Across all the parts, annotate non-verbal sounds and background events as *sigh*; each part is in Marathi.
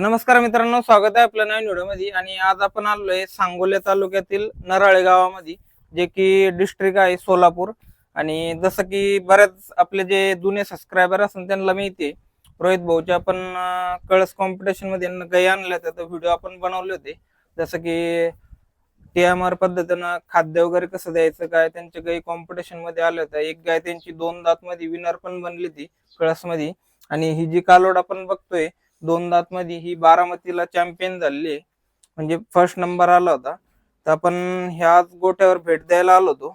तर नमस्कार मित्रांनो स्वागत आहे आपल्या नवीन व्हिडिओमध्ये. आणि आज आपण आलोय सांगोले तालुक्यातील नराळे गावामध्ये जे की डिस्ट्रिक्ट आहे सोलापूर. आणि जसं की बऱ्याच आपले जे जुने सबस्क्रायबर असतात त्यांना माहिती आहे रोहित भाऊच्या आपण कळस कॉम्पिटिशनमध्ये यांना गाई आणल्या तर व्हिडिओ आपण बनवले होते. जसं की टी एम आर पद्धतीनं खाद्य वगैरे कसं द्यायचं काय त्यांच्या गाई कॉम्पिटिशनमध्ये आल्या होत्या एक गाय त्यांची दोन दात मध्ये विनर पण बनली ती कळसमध्ये आणि ही जी कालोड आपण बघतोय दोन दात मध्ये ही बारामतीला चॅम्पियन झालेली आहे. म्हणजे फर्स्ट नंबर आला होता. तर आपण ह्या गोट्यावर भेट द्यायला आलो होतो.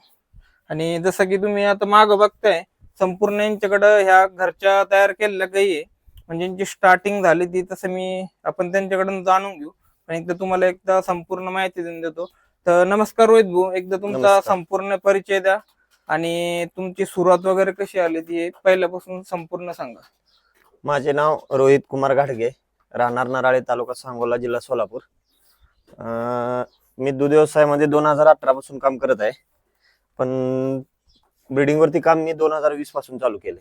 आणि जसं की तुम्ही आता माग बघताय संपूर्ण यांच्याकडं ह्या घरच्या तयार केलेल्या गाई आहे. म्हणजे यांची स्टार्टिंग झाली ती तसं मी आपण त्यांच्याकडून जाणून घेऊ. पण एकदा तुम्हाला एकदा संपूर्ण माहिती देऊन देतो. तर नमस्कार रोहित भाऊ एकदा तुमचा. संपूर्ण परिचय द्या. आणि तुमची सुरुवात वगैरे कशी आली ती पहिल्यापासून संपूर्ण सांगा. माझे नाव रोहित कुमार घाडगे राहणार नराळे तालुका सांगोला जिल्हा सोलापूर. मी दूध व्यवसायामध्ये दोन हजार अठरा पासून काम करत आहे. पण ब्रिडिंग वरती काम मी दोन हजार वीसपासून चालू केले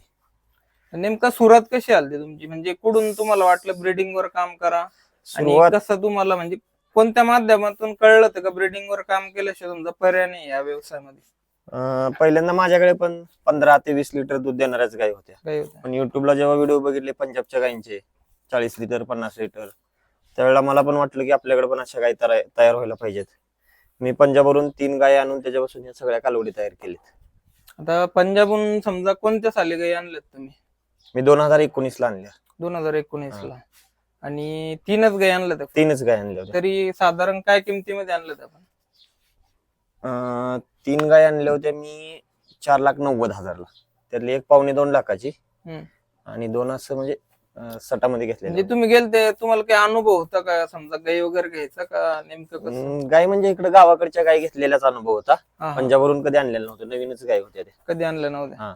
नेमका सुरुवात कशी आली तुम्ही म्हणजे कुठून तुम्हाला वाटलं ब्रिडिंग वर काम करा? आणि सुरुवात कसं तुम्हाला म्हणजे कोणत्या माध्यमातून कळलं होतं का ब्रिडिंग वर काम केल्याशिवाय तुमचा पर्याय नाही या व्यवसायामध्ये? अं, पहिल्यांदा माझ्याकडे पण पंधरा ते वीस लिटर दूध देणाऱ्याच गाय होत्या. काय होतं पण युट्यूबला जेव्हा व्हिडिओ बघितले पंजाबच्या गायींचे चाळीस लिटर पन्नास लिटर त्यावेळेला मला पण वाटलं की आपल्याकडे पण अशा गायी तयार तयार व्हायला पाहिजेत. मी पंजाबवरून तीन गाय आणून त्याच्यापासून या सगळ्या कालवडी तयार केलीत आता पंजाबहून समजा कोणत्या साली गाई आणल्यात तुम्ही? मी दोन हजार एकोणीस ला आणल्या. दोन हजार एकोणीस ला आणि तीनच गाई आणल्यात का? तीनच गाय आणल्या होत्या. तरी साधारण काय किमतीमध्ये आणल्यात आपण? अं, तीन गाय आणल्या होत्या मी चार लाख नव्वद हजारला. त्यातली एक पावणे दोन लाखाची. आणि दोन असं म्हणजे अं, सटामध्ये घेतले म्हणजे तुम्ही गेलते तुम्हाला काही अनुभव होता का? समजा गाई वगैरे घ्यायचा का? नेमकं कसं? गाय म्हणजे इकडे गावाकडच्या गाय घेतलेल्याच अनुभव होता. हा, हा. पंजाबवरून कधी आणलेलं नव्हतं. नवीनच गाय होत्या त्या. कधी आणल्या नव्हत्या? हा.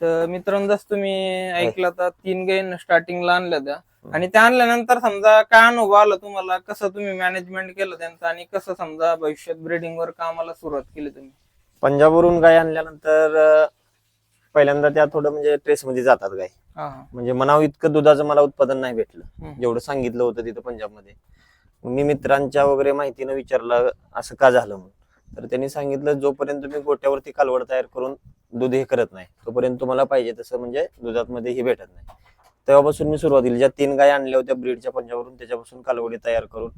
तर मित्रांनो जसं तुम्ही ऐकलं तर तीन गाई स्टार्टिंगला आणल्या त्या आणि त्या आणल्यानंतर समजा काय अनुभव आला तुम्हाला कसं तुम्ही मॅनेजमेंट केलं त्यांचं आणि कसं समजा भविष्यात ब्रिडिंग वर कामाला सुरुवात केली तुम्ही? पंजाबवरून गाय आणल्यानंतर अं, पहिल्यांदा त्या थोडं म्हणजे ट्रेस मध्ये जातात गाय. हा हा. म्हणजे मनाव इतकं दुधाचं मला उत्पादन नाही भेटलं. हम्म. जेवढं सांगितलं होतं तिथं पंजाबमध्ये. मग मी मित्रांच्या वगैरे माहितीनं विचारलं असं का झालं म्हणून. तर त्यांनी सांगितलं जोपर्यंत तुम्ही गोट्यावरती कालवड तयार करून दूध हे करत नाही तोपर्यंत तुम्हाला पाहिजे तसं म्हणजे दुधामध्ये हे भेटत नाही. तेव्हापासून मी सुरुवातीला ज्या तीन गाय आणल्या होत्या ब्रीडच्या पंजाबवरून त्याच्यापासून कालवडी तयार करून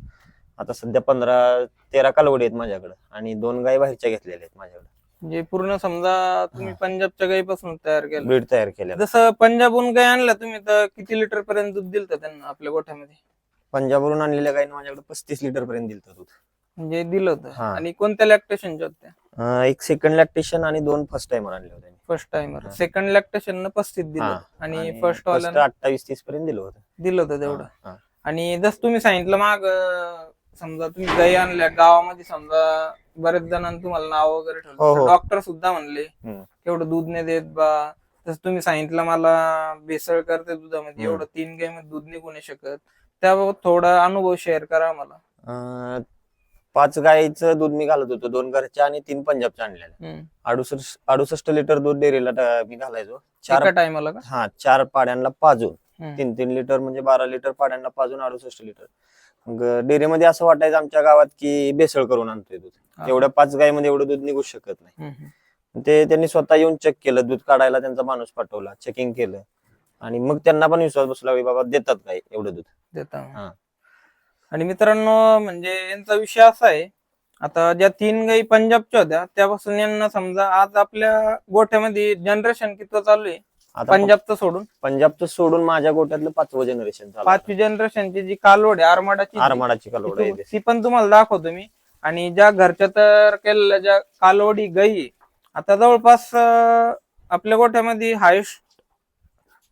आता सध्या पंधरा तेरा कालवडी आहेत माझ्याकडे आणि दोन गाय बाहेरच्या घेतलेल्या आहेत माझ्याकडे. म्हणजे पूर्ण समजा तुम्ही पंजाबच्या गाईपासून तयार केलं. ब्रीड तयार केल्या. जसं पंजाबहून गाय आणल्या तुम्ही तर किती लिटर पर्यंत दूध दिलं त्यांना आपल्या गोठ्यामध्ये? पंजाबवरून आणलेल्या गायीनं माझ्याकडे पस्तीस लिटर पर्यंत दिलं दूध. म्हणजे दिलं होतं. आणि कोणत्या लॅक्टेशनच्या होत्या? एक सेकंड लॅक्टेशन आणि दोन फर्स्ट टाइमर आणले होते फर्स्ट टाइमर हा. सेकंड लॅक्टेशन न पस्तीस दिलं हा. आणि फर्स्ट वाल्यानं अठ्ठावीस तीस पर्यंत दिलं होतं दिलं होतं तेवढं हा, हा. आणि जसं तुम्ही सांगितलं माग समजा तुम्ही गाई आणल्या गावामध्ये समजा बरेच जणांनी तुम्हाला नाव वगैरे हो, ठेवलं हो. डॉक्टर सुद्धा म्हणले. एवढं दूध नाही देत बा तसं तुम्ही सांगितलं मला भेसळ करते दुधामध्ये. एवढं तीन गाईमध्ये दूध निघू नाही शकत त्याबाबत थोडा अनुभव शेअर करा मला पाच गाईचं दूध मी घालत होतो. दोन घरच्या आणि तीन पंजाबच्या आणलेल्या. हम्म. अडुसष्ट अडुसष्ट लिटर दूध डेअरीला टा- मी घालायचो. चार टायमाला का? हा चार पाड्यांना पाजून. हम्म. तीन तीन लिटर म्हणजे बारा लिटर पाड्यांना पाजून अडुसष्ट लिटर. मग डेअरीमध्ये असं वाटायचं आमच्या गावात की बेसळ करून आणतोय दूध. हा. एवढ्या पाच गायीमध्ये एवढं दूध निघू शकत नाही. हम्म, हम्म. ते त्यांनी स्वतः येऊन चेक केलं. दूध काढायला त्यांचा माणूस पाठवला. चेकिंग केलं. आणि मग त्यांना पण विश्वास बसला बाबा देतात काय एवढं दूध? देता हा. आणि मित्रांनो म्हणजे यांचा विषय असा आहे आता ज्या तीन गाई पंजाबच्या होत्या त्यापासून यांना समजा आज आपल्या गोठ्यामध्ये जनरेशन किती चालू आहे? पंजाबचं सोडून? पंजाबचं सोडून माझ्या गोट्यातलं पाचवं जनरेशन पाचवी जनरेशनची जी कालवड आहे आरमाडाची आरमाडाची कालवड आहे ती पण तुम्हाला दाखवतो मी. आणि ज्या घरच्या तर केलेल्या ज्या कालवडी गाई आता जवळपास आपल्या गोठ्यामध्ये हायस्ट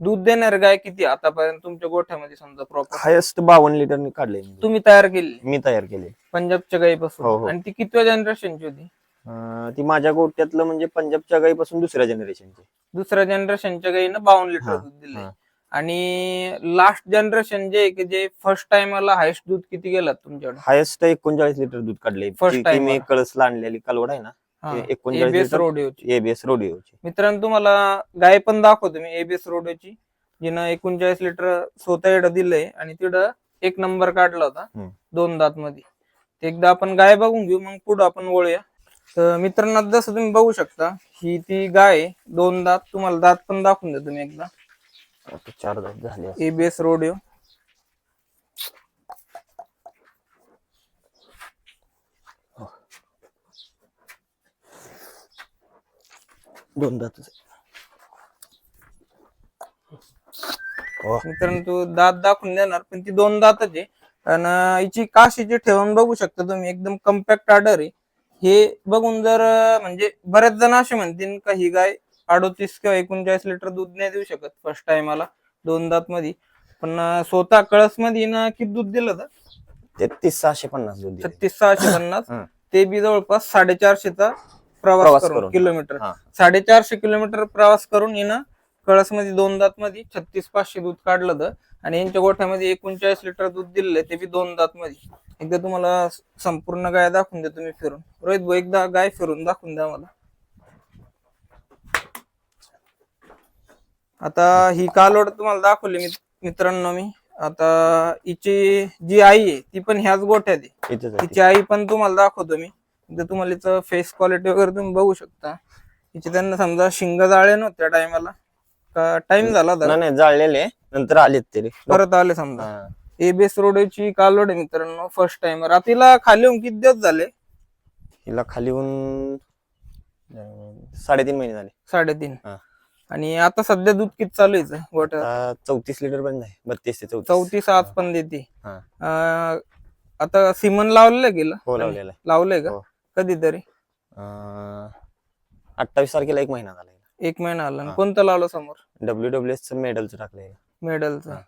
दूध देणारे गाय किती आतापर्यंत तुमच्या गोठ्यामध्ये समजा प्रॉपर हायस्ट बावन्न लिटर काढले मी. तुम्ही तयार केली? मी तयार केले. पंजाबच्या हो, गाईपासून? हो. आणि ती कितव्या जनरेशनची होती? अं, ती माझ्या गोट्यातलं म्हणजे पंजाबच्या गाईपासून दुसऱ्या जनरेशनची. दुसऱ्या जनरेशनच्या गाईनं बावन्न लिटर हा, दूध दिले हा. आणि लास्ट जनरेशन जे आहे की जे फर्स्ट टाइमला हायस्ट दूध किती गेलात तुमच्याकडे? हायस्ट एकोणचाळीस लिटर दूध काढले First ती- ती time मी. कळसला आणलेली कालवड आहे ना? ते 39 ABS लिटर. रोडिओची एबीएस रोडिओची मित्रांनो तुम्हाला गाय पण दाखवतो मी एबीएस रोडिओची जिनं एकोणचाळीस लिटर स्वतः एवढं दिलंय आणि तिथं एक नंबर काढला होता. दोन दात मध्ये एकदा आपण गाय बघून घेऊ मग पुढं आपण वळूया तर मित्रांनो जसं तुम्ही बघू शकता ही ती गाय. दोन दात तुम्हाला दात पण दाखवून देतो मी एकदा चार दात झाले. एबीएस रोडिओ दोन दात हो मित्रांनो तू दात दाखवून देणार पण ती दोन दातच आहे. आणि हिची काशीची ठेवून बघू शकता तुम्ही एकदम कम्पॅक्ट आर्डर आहे. हे बघून जर म्हणजे बरेच जण असे म्हणतील का ही गाय अडोतीस किंवा एकोणचाळीस लिटर दूध नाही देऊ शकत फर्स्ट टाइमाला दोन दात मध्ये पण स्वतः कळसमध्ये ना किती दूध दिलं होतं? तेहतीस सहाशे पन्नास दूध. छत्तीस सहाशे पन्नास. ते बी जवळपास साडेचारशेचा प्रवास करून. किलोमीटर. हा. साडेचारशे किलोमीटर प्रवास करून हिनं कळसमध्ये दोन दात मध्ये छत्तीस पाचशे दूध काढलं होतं. आणि यांच्या गोठ्यामध्ये एकोणचाळीस लिटर दूध दिलेलं आहे ते बी दोन दात मध्ये एकदा तुम्हाला स- संपूर्ण गाय दाखवून देतो मी फिरून. रोहित भाऊ एकदा गाय फिरून दाखवून द्या मला. आता ही कालवड तुम्हाला दाखवली मित- मित्रांनो मी. आता हिची जी आई आहे ती पण ह्याच गोठ्यात आहे. इथेच आहे. तिची आई पण तुम्हाला दाखवतो मी. इथं तुम्हाला इथं फेस क्वालिटी वगैरे तुम्ही बघू शकता. हिचे त्यांना समजा शिंग जाळे नव्हते त्या टायमाला का टाइम झाला. होता? नाही नाही जाळलेले. नंतर आलेत ते. परत आले समजा. एबीएस रोडची कालोड आहे मित्रांनो फर्स्ट टाइम रात्रीला खाली होऊन किती दिवस झाले? हिला खाली येऊन अं, साडेतीन महिने झाले. साडेतीन. आणि आता सध्या दूध किती चालू आहे आता चौतीस लिटर पर्यंत आहे. बत्तीस ते चौतीस. चौतीस आज पण देते. आता सिमन लावलेलं गेलं? हो लावलेला लावलंय का? हो. कधीतरी. अठ्ठावीस तारखेला एक महिना झाला एक महिना आला आणि हा. कोणतं लावलं समोर? डब्ल्यू डब्ल्यू एस मेडलचं टाकलंय मेडलचं. हा.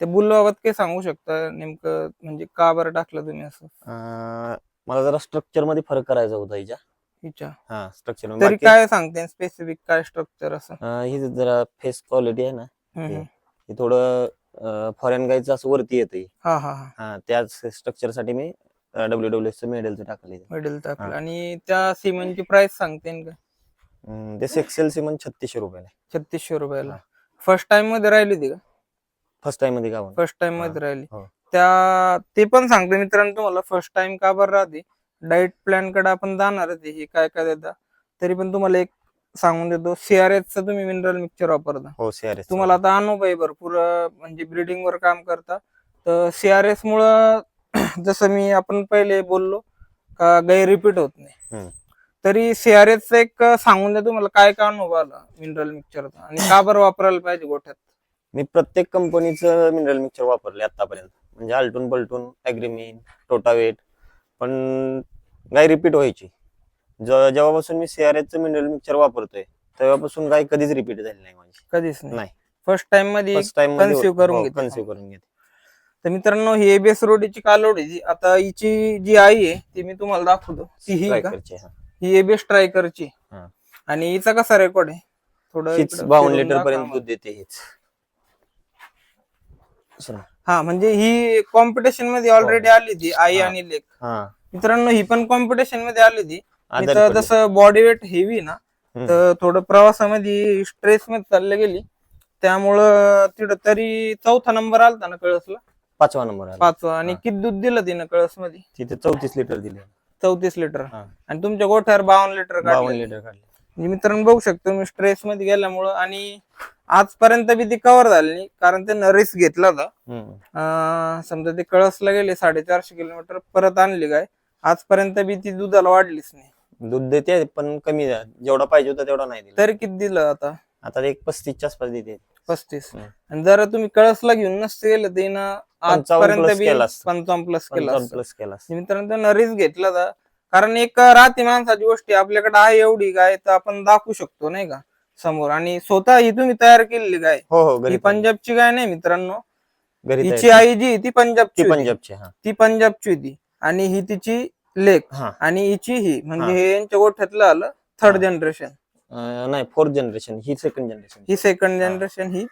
ते बुलबाबत काही सांगू शकता? नेमकं म्हणजे का बरं टाकलं तुम्ही असं? अं, मला जरा स्ट्रक्चरमध्ये फरक करायचा होता हिच्या. हिच्या. हा स्ट्रक्चर तरी काय सांगते? स्पेसिफिक काय स्ट्रक्चर असं? ही जरा फेस क्वालिटी आहे ना. हम्म. हे थोडं फॉरेन गाईचं असं वरती येतं हा हा हा. हा त्याच स्ट्रक्चरसाठी मी डब्ल्यू डब्ल्यू मेडलचं टाकलं मेडल टाकलं. आणि त्या सिमेंटची प्राइस सांगते का? ते सेक्सेल सिमन छत्तीसशे रुपयाला छत्तीसशे रुपयाला. फर्स्ट टाइममध्ये राहिली होती का? फर्स्ट टाइममध्ये गावन फर्स्ट टाइममध्ये राहिली. हो. त्या ते पण सांगते मित्रांनो तुम्हाला फर्स्ट टाइम का बरं राहते? डाएट प्लॅनकडे आपण जाणार आहे हे काय काय देता? तरी पण तुम्हाला एक सांगून देतो सीआरएच चं तुम्ही मिनरल मिक्सचर वापरता. हो सीआरएस तुम्हाला आता अनुभव आहे भरपूर म्हणजे ब्रिडिंग वर काम करता. तर सीआरएस मुळे *clears throat* जसं मी आपण पहिले बोललो का गाय रिपीट होत नाही. तरी सीआरएस एक सांगून द्या तुम्हाला काय काय अनुभव आला मिनरल मिक्सचरचा आणि का बरं वापरायला पाहिजे गोठ्यात? मी प्रत्येक कंपनीचं मिनरल मिक्सचर वापरले आतापर्यंत. म्हणजे अल्टून पलटून अॅग्रीमिन टोटावेट पण गाय रिपीट व्हायची? जेव्हापासून मी सीआरएच मिनरल मिक्सचर वापरतोय तेव्हापासून गाय कधीच रिपीट झाली नाही माझी. कधीच नाही. फर्स्ट टाइममध्ये conceive करून घेते. कन्सिव्ह करून घेते तर मित्रांनो ही एबीएस रोडीची कालोड आहे जी आता हिची जी आई आहे ती मी तुम्हाला दाखवतो ती ही का हा. एबीएस स्ट्रायकरची हा. आणि हिचा कसा रेकॉर्ड आहे थोडं बावन्न लिटर पर्यंत. दूध देते. हा म्हणजे ही कॉम्पिटिशनमध्ये ऑलरेडी आली ती आई. आणि लेख हा मित्रांनो ही पण कॉम्पिटिशनमध्ये आली ती इथं पडली. जसं बॉडी वेट हेवी ना. तर थोडं प्रवासामध्ये स्ट्रेस मध्ये चालली गेली त्यामुळं तिथं तरी चौथा नंबर आलता ना कळसला पाचवा नंबर आला. पाचवा. आणि. किती दूध दिलं तिनं कळसमध्ये तिथे चौतीस लिटर दिले. चौतीस लिटर. हा. आणि तुमच्या गोठ्यावर बावन्न लिटर बावन्न काढले लिटर काढले. म्हणजे मित्रांनो बघू शकतो मी स्ट्रेस मध्ये गेल्यामुळं. आणि आजपर्यंत बी ती कव्हर झाली नाही कारण ते रिस्क घेतला होता. हम्म. अं, समजा ते कळसला गेले साडेचारशे किलोमीटर परत आणली काय? आजपर्यंत बी ती दुधाला वाढलीच नाही. दूध देते पण कमी. जेवढा पाहिजे होता तेवढा नाही दिला. तरी किती दिलं आता? आता एक पस्तीसच्या आसपास देते. पस्तीस. हम्म. आणि जर तुम्ही कळसला घेऊन नसते गेलं तर हिनं पंचावन्न आजपर्यंत plus बी केलं असतं. पंचावन्न प्लस केला. प्लस केला मित्रांनो त्यानं रिस्क घेतला होता. कारण एक राती माणसाची गोष्टी आपल्याकडे आहे एवढी गाय तर आपण दाखवू शकतो नाही का समोर. आणि स्वतः ही तुम्ही तयार केलेली गाय हो हो ही घरी पंजाबची गाय नाही मित्रांनो. घरी हिची तयार आई जी आहे ती पंजाबची ती होती. पंजाबची हा. ती पंजाबची होती. आणि ही तिची लेक हा. आणि हिची ही म्हणजे हा. हे यांच्या गोठ्यातलं आलं थर्ड. जनरेशन नाही फोर्थ जनरेशन ही सेकंड जनरेशन ही सेकंड. जनरेशन ही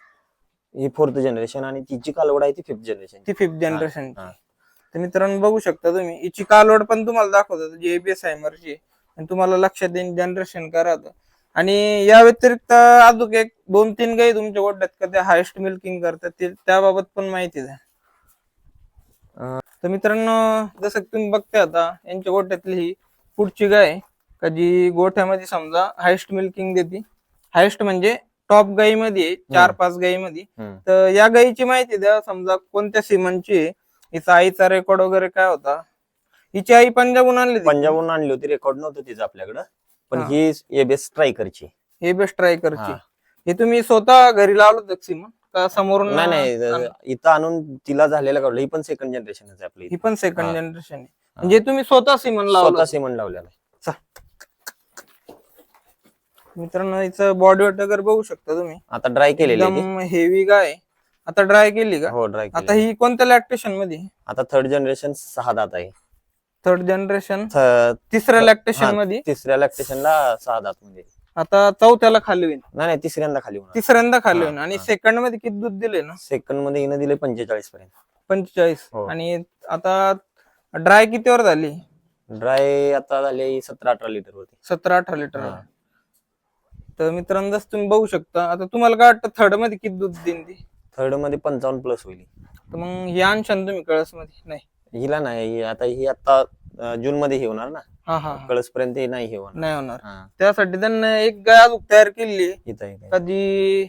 ही फोर्थ जनरेशन आणि तिची कालवड आहे ती फिफ्थ जनरेशन ती फिफ्थ जनरेशन. तर मित्रांनो बघू शकता तुम्ही हिची कालवड पण तुम्हाला दाखवतात जी एबीएस हायमरची आणि तुम्हाला लक्षात येईन जनरेशन करा. आणि या व्यतिरिक्त अजून एक दोन तीन गाई तुमच्या गोड्यात का त्या हायेस्ट मिल्किंग करतात ते त्याबाबत पण माहिती द्या तर मित्रांनो जसं तुम्ही बघताय आता यांच्या गोठ्यातली ही पुढची गाय आहे, का जी गोठ्यामध्ये समजा हायस्ट मिल्किंग देते हायस्ट म्हणजे टॉप गाईमध्ये आहे, चार. पाच गाईमध्ये हम्म. तर या गाईची माहिती द्या समजा कोणत्या सिमनची हिचा आईचा रेकॉर्ड वगैरे काय होता हिची आई पंजाबहून आणली. पंजाबहून आणली होती रेकॉर्ड नव्हतं तिचं आपल्याकडं पण हा. एबेस स्ट्रायकरची हे बेस्ट ट्रायकरची हा. हे तुम्ही स्वतः घरी लावलं होतं सिमन का समोरून नाही नाही? इथं आणून तिला झालेलं काढलं ही पण सेकंड जनरेशनच आहे आपली ही पण सेकंड. जनरेशन आहे म्हणजे तुम्ही स्वतः सिमन लावलं स्वतः होतं. सिमन लावलेला आहे. मित्रांनो हिचं बॉडी वेट वगैरे बघू शकता तुम्ही. आता ड्राय केलेली आहे ती. एकदम हेवी गाय. आता ड्राय केली का? हो ड्राय आता ही कोणत्या लॅक्टेशनमध्ये? आता थर्ड जनरेशन सहा दात आहे. थर्ड जनरेशन थ- तिसऱ्या हा, लॅक्टेशनमध्ये? तिसऱ्या लॅक्टेशनला सहा दात मध्ये आता चौथ्याला खाली होईल. नाही नाही तिसऱ्यांदा खाली होणार. तिसऱ्यांदा खाली हा, होईल. आणि हा. सेकंडमध्ये किती दूध दिले ना? सेकंडमध्ये हिनं दिले पंचेचाळीस पर्यंत. पंचेचाळीस. हो. आणि आता ड्राय कितीवर झाली? ड्राय आता झाले सतरा अठरा लिटर होती सतरा अठरा लिटर हा. तर मित्रांनो जसं तुम्ही बघू शकता. आता तुम्हाला काय वाटतं थर्डमध्ये किती दूध देईन ती? थर्डमध्ये पंचावन्न प्लस होईल. तर मग हे आणशान तुम्ही कळसमध्ये नाही? हिला नाही ही आता ही आता जून मध्ये हे होणार ना? हा हा हा. कळस पर्यंत नाही हे होणार. नाही होणार. हा, त्यासाठी त्यांना एक गाय अजून तयार केली इथं आहे, इथं आहे. कधी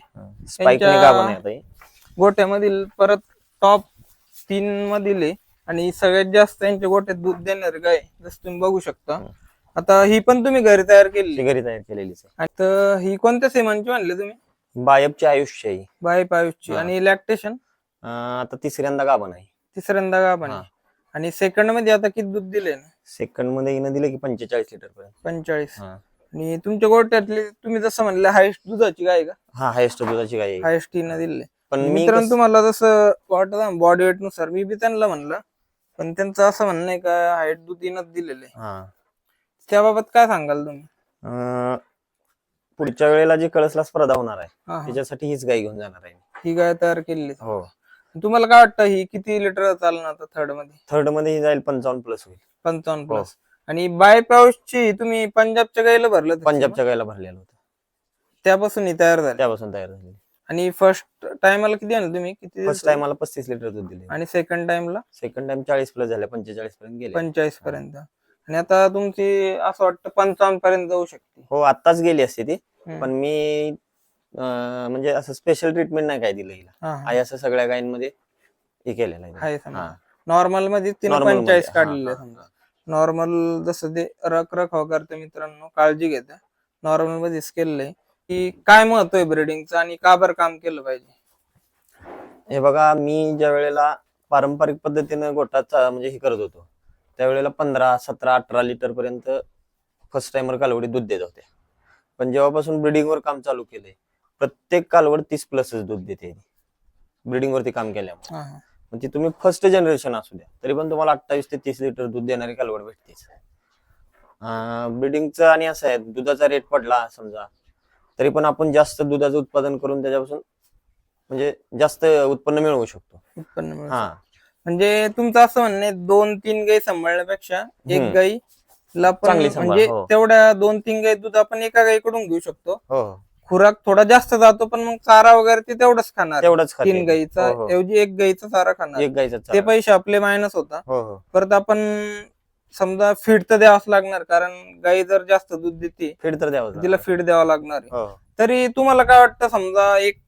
स्पाइक त्यांच्या- गाभण आहे आता ही. गोट्यामधील परत टॉप तीन मधील आहे. आणि सगळ्यात जास्त त्यांच्या गोट्यात दूध देणारी गाय जसं तुम्ही बघू शकता. हम्म. आता ही पण तुम्ही घरी तयार केली घरी तयार केलेलीच आहे. तर ही कोणत्या सेमांची म्हणले तुम्ही? बायबचे आयुष्य आहे बाय पायुषची हा. आणि लॅक्टेशन अं, आता तिसऱ्यांदा गाभण आहे. तिसऱ्यांदा का पण हा. आणि सेकंडमध्ये आता किती दूध दिले ना? सेकंडमध्ये हिनं दिलं की पंचेचाळीस लिटर पर्यंत. पंचेचाळीस. हा. आणि तुमच्या गोट्यातले तुम्ही जसं म्हणले हायस्ट दुधाची गाय का? हा हायस्ट दुधाची गाय आहे. हायस्ट हिनं दिले पण मी मित्रांनो कस- तुम्हाला जसं वाटत बॉडी वेटनुसार मी बी त्यांना म्हणलं पण त्यांचं असं म्हणणं आहे का हाईट दूध तीनच दिलेले हा. त्याबाबत काय सांगाल तुम्ही? अं, पुढच्या वेळेला जी कळसला स्पर्धा होणार आहे हा, हा. त्याच्यासाठी हीच गाय घेऊन जाणार आहे ही गाय तयार केलेली. हो. तुम्हाला काय वाटतं ही किती लिटर चालणार आता थर्डमध्ये? थर्डमध्ये ही जाईल पंचावन्न प्लस होईल. पंचावन्न हो. प्लस आणि बाय पाऊसची तुम्ही पंजाबच्या गायला भरलं होतं पंजाबच्या गायला भरलेलं होतं. त्यापासून ही तयार झाली. त्यापासून तयार झाली. आणि फर्स्ट टाइमला किती आणलं तुम्ही? किती फर्स्ट टाइम मला पस्तीस लिटर दूध दिले. आणि सेकंड टाइमला सेकंड टाइम चाळीस प्लस झाले पंचेचाळीस पर्यंत गेले. पंचेचाळीस पर्यंत. आणि आता तुमची असं वाटतं पंचावन्न पर्यंत जाऊ शकते. हो आत्ताच गेली असते ती. हम्म. पण मी अं, म्हणजे असं स्पेशल ट्रीटमेंट नाही काय दिलं हिला. हा, हा. आई असं सगळ्या गायींमध्ये हे केलेलं आहे. आहे समजा. हा. नॉर्मलमध्ये तिने Normal मध्ये, पंचेचाळीस हा, काढलेले हा, समजा. नॉर्मल जसं ते रख रखाव करते मित्रांनो काळजी घेते. नॉर्मलमध्ये केलेलं आहे. की काय महत्त्व आहे ब्रिडिंगचं आणि का बरं काम केलं पाहिजे? हे बघा मी ज्या वेळेला पारंपरिक पद्धतीनं गोठाचा म्हणजे हे करत होतो त्यावेळेला पंधरा सतरा अठरा लिटर पर्यंत फर्स्ट टाइमर कालवडी दूध देत होते. पण जेव्हापासून ब्रिडिंग वर काम चालू केलंय प्रत्येक कालवड तीस प्लसच दूध देते ब्रिडिंग वरती काम केल्यामुळे. ती तुम्ही फर्स्ट जनरेशन असू द्या तरी पण तुम्हाला अठ्ठावीस ते तीस लिटर दूध देणारी कालवड भेटतेच. ब्रिडिंगचं आणि असं आहे दुधाचा रेट पडला समजा तरी पण आपण जास्त दुधाचं उत्पादन करून त्याच्यापासून म्हणजे जास्त उत्पन्न मिळवू शकतो. उत्पन्न हा. म्हणजे तुमचं असं म्हणणं आहे दोन तीन गाई सांभाळण्यापेक्षा एक हम्म. गाईला पण चांगली सांभाळ, म्हणजे हो. तेवढ्या दोन तीन गाई दूध आपण एका गाईकडून घेऊ शकतो हो हो खुराक थोडा जास्त जातो पण मग चारा वगैरे ते तेवढंच खाणार तेवढंच खाते. तीन गाईचा हो, हो. ऐवजी एक गाईचा चारा खाणार एक गायचा ते पैसे आपले मायनस होता हो हो परत आपण समजा फीड तर द्यावाच लागणार कारण गाई जर जास्त दूध देते फीड तर द्यावं तिला फीड द्यावा लागणार आहे. हो तरी तुम्हाला काय वाटतं समजा एक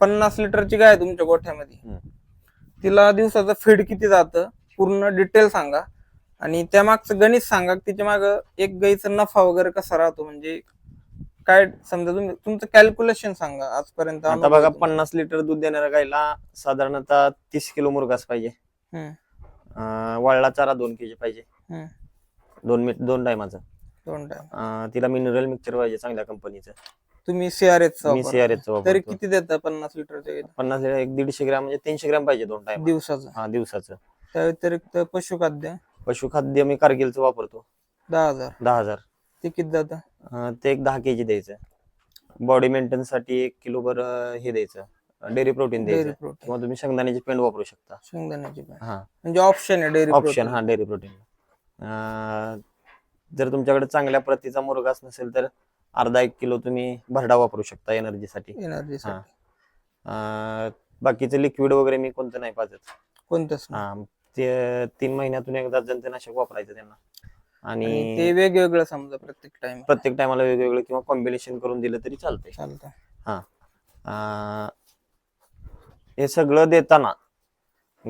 पन्नास लिटरची गाय आहे तुमच्या गोठ्यामध्ये हम्म. तिला दिवसाचं फीड किती जातं पूर्ण डिटेल सांगा. आणि त्या मागचं गणित सांगा तिच्या माग एक गाईचा नफा वगैरे कसा राहतो? म्हणजे काय समजा तुम्ही तुमचं कॅल्क्युलेशन सांगा आजपर्यंत आता बघा. पन्नास लिटर दूध देणाऱ्या गायला साधारणतः तीस किलो मुरगास पाहिजे. हम्म, अं, वाळला चारा दोन केजी पाहिजे. हम्म. दोन मिट दोन टायमाचं दोन टाइम अं, तिला मिनरल मिक्सचर पाहिजे चांगल्या कंपनीचं तुम्ही सीआरएच मी सीआरएच तरी किती देता पन्नास लिटरचे पन्नास लिटर एक दीडशे ग्रॅम म्हणजे तीनशे ग्रॅम पाहिजे दोन टाइम दिवसाचं. हा दिवसाचं. त्या व्यतिरिक्त पशुखाद्य? पशुखाद्य मी कारगिलचं वापरतो. दहा हजार. दहा हजार. ते किती जातं अं, ते एक दहा केजी द्यायचं. बॉडी मेंटेनन्ससाठी एक किलो भर हे द्यायचं. डेअरी प्रोटीन डेअरी द्यायचं. प्रोटीन किंवा तुम्ही शेंगदाण्याची पेंड वापरू शकता. शेंगदाण्याची पण हा. म्हणजे ऑप्शन आहे डेअरी ऑप्शन हा डेअरी प्रोटीन जर तुमच्याकडे चांगल्या प्रतीचा मुरगास नसेल तर अर्धा एक किलो तुम्ही भरडा वापरू शकता एनर्जीसाठी एनर्जी हा. अं, बाकीचं लिक्विड वगैरे मी कोणतं नाही पाजत. कोणतंच नाही. हा ते तीन महिन्यातून एकदा जंतनाशक वापरायचं त्यांना. आणि ते वेगवेगळं समजा प्रत्येक टाइम प्रत्येक टायमाला वेगवेगळं किंवा कॉम्बिनेशन करून दिलं तरी चालतंय. चालतं अं, हे सगळं देताना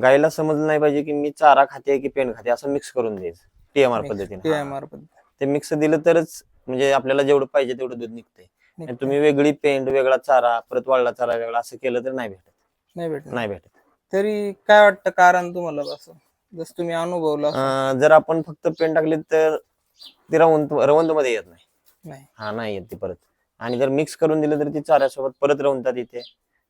गायला समजलं नाही पाहिजे की मी चारा खाते की पेंड खाते असं मिक्स करून द्यायचं. टीएमआर पद्धतीने. हा. टीएमआर पद्धत ते मिक्स दिलं तरच म्हणजे आपल्याला जेवढं पाहिजे तेवढं दूध निघतंय. आणि तुम्ही वेगळी पेंड वेगळा चारा परत वाळला चारा वेगळा असं केलं तर नाही भेटत. नाही भेटणार नाही भेटत. तरी काय वाटतं कारण तुम्हाला असं? जसं तुम्ही अनुभवलं जर आपण फक्त पेंड टाकली तर ती रवंत रवंत मध्ये येत नाही. नाही. हा नाही येत ती परत. आणि जर मिक्स करून दिलं तर ती चाऱ्यासोबत परत रवंतात येते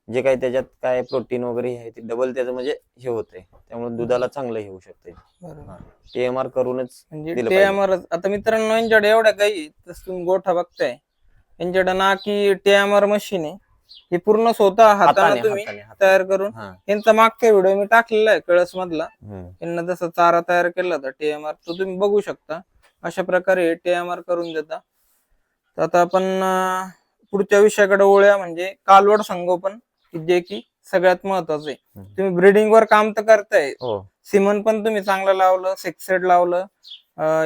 जे काही त्याच्यात काय प्रोटीन वगैरे आहे ते डबल त्याचं म्हणजे हे होतंय. त्यामुळे दुधाला चांगलं हे होऊ शकते बरोबर. टीएमआर करूनच म्हणजे टीएमआर आता मित्रांनो यांच्याकडे एवढ्या तसं तुम्ही गोठा बघताय. यांच्याकडे ना की टीएमआर मशीन आहे. हे पूर्ण स्वतः हाताने तुम्ही. तयार करून यांचा मागचा व्हिडिओ मी टाकलेला आहे कळस मधला. यांना जसा चारा तयार केला होता टीएमआर तो तुम्ही बघू शकता. अशा प्रकारे टीएमआर करून देता. तर आता आपण पुढच्या विषयाकडे वळूया म्हणजे कालवड संगोपन. की जे की सगळ्यात महत्वाचं आहे. तुम्ही ब्रिडिंग वर काम तर करताय. हो. सिमन पण तुम्ही चांगलं लावलं सेक्सेड लावलं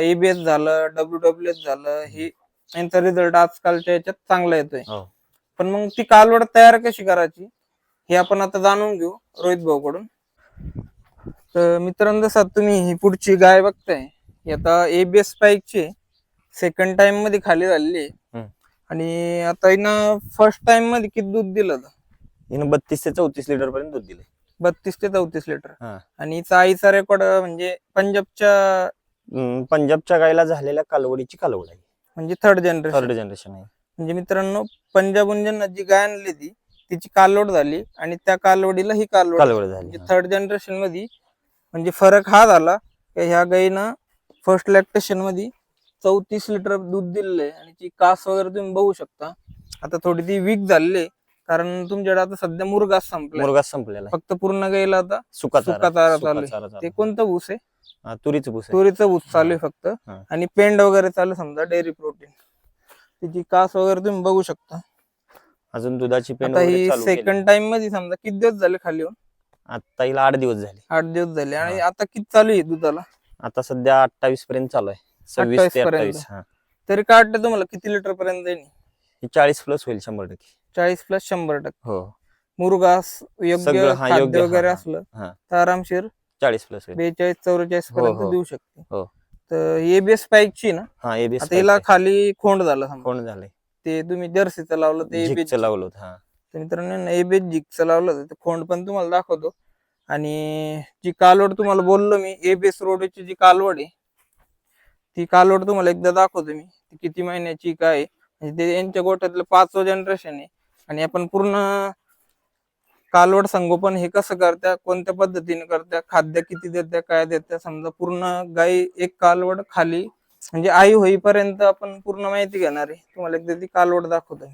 एबीएस झालं डब्ल्यू डब्ल्यू एस झालं ही यांचा रिझल्ट आजकालच्या याच्यात चांगला येतोय. हो. पण मग ती कालवड तयार कशी करायची हे आपण आता जाणून घेऊ रोहित भाऊ कडून तर मित्रांनो जसं तुम्ही ही पुढची गाय बघताय ही आता एबीएस ची सेकंड टाइममध्ये खाली झालेली आहे. हम्म. आणि आता हिनं फर्स्ट टाइममध्ये किती दूध दिलं होतं? हिनं बत्तीस ते चौतीस लिटर पर्यंत दूध दिले बत्तीस ते चौतीस लिटर हा. आणि हिचा आईचा रेकॉर्ड म्हणजे पंजाबच्या हम्म, पंजाबच्या गायला झालेल्या कालवडीची कालवड आहे. म्हणजे थर्ड जनरेशन थर्ड जनरेशन आहे. म्हणजे मित्रांनो पंजाबहून ज्यांना जी गाय आणली ती तिची कालवड झाली आणि त्या कालवडीला ही कालवड कालवड झाली म्हणजे हा. थर्ड जनरेशनमध्ये म्हणजे फरक हा झाला की ह्या गाईनं फर्स्ट लॅक्टेशनमध्ये चौतीस लिटर दूध दिलेलं आहे आणि ती कास वगैरे तुम्ही बघू शकता. आता थोडी ती वीक झालेली आहे. कारण तुमच्याकडे आता सध्या मुरगास संपलाय. मुरगा संपलेला आहे. फक्त पूर्ण गाईला आता सुका सुका चारा चालू आहे. चारा चालू ते आहे. कोणतं ऊस आहे? हा, तुरीचं भूस आहे. तुरीचं ऊस चालू आहे फक्त. हा. आणि पेंड वगैरे चालू आहे समजा डेअरी प्रोटीन. तिची कास वगैरे तुम्ही बघू शकता. अजून दुधाची पेंड आता वगैरे ही चालू केली. सेकंड टाइममध्ये समजा किती दिवस झाले खाली येऊन? आता हिला आठ दिवस झाले. आठ दिवस झाले. आणि आता किती चालू आहे दुधाला? आता सध्या अठ्ठावीस पर्यंत चालू आहे. सव्वीस 28 ते पर्यंत. अठ्ठावीस हा. तरी काय वाटतं तुम्हाला किती लिटर पर्यंत येईल ही चाळीस प्लस होईल शंभर टक्के. चाळीस प्लस शंभर टक्के. हो. मुरगास योग्य सगळं, हा, खाद्य योग्य, हा, वगैरे हा. असलं हा. तर आरामशीर चाळीस प्लस बेचाळीस चौवेचाळीस हो, पर्यंत हो. देऊ शकते. हो. तर एबीएस ची ना? हा एबीएस आता हिला खाली खोंड झालं समजा. कोण झालंय. ते तुम्ही जर्सीचं लावलं ते एबीएस झिकचं लावलं होतं हा. तर मित्रांनो एबीएस जिगचं लावलं होतं. ते खोंड पण तुम्हाला दाखवतो. आणि जी कालवड तुम्हाला बोललो मी एबीएस रोडची जी कालवड आहे ती कालवड तुम्हाला एकदा दाखवतो मी. ती किती महिन्याची काय आहे. म्हणजे ते यांच्या गोठ्यातलं पाचवं जनरेशन आहे. आणि आपण पूर्ण कालवड संगोपन हे कसं करत्या कोणत्या पद्धतीने करत्या खाद्य किती देत्या काय देत्या समजा पूर्ण गाई एक कालवड खाली म्हणजे आई होईपर्यंत आपण पूर्ण माहिती घेणार आहे. तुम्हाला एकदा ती कालवड दाखवतो मी.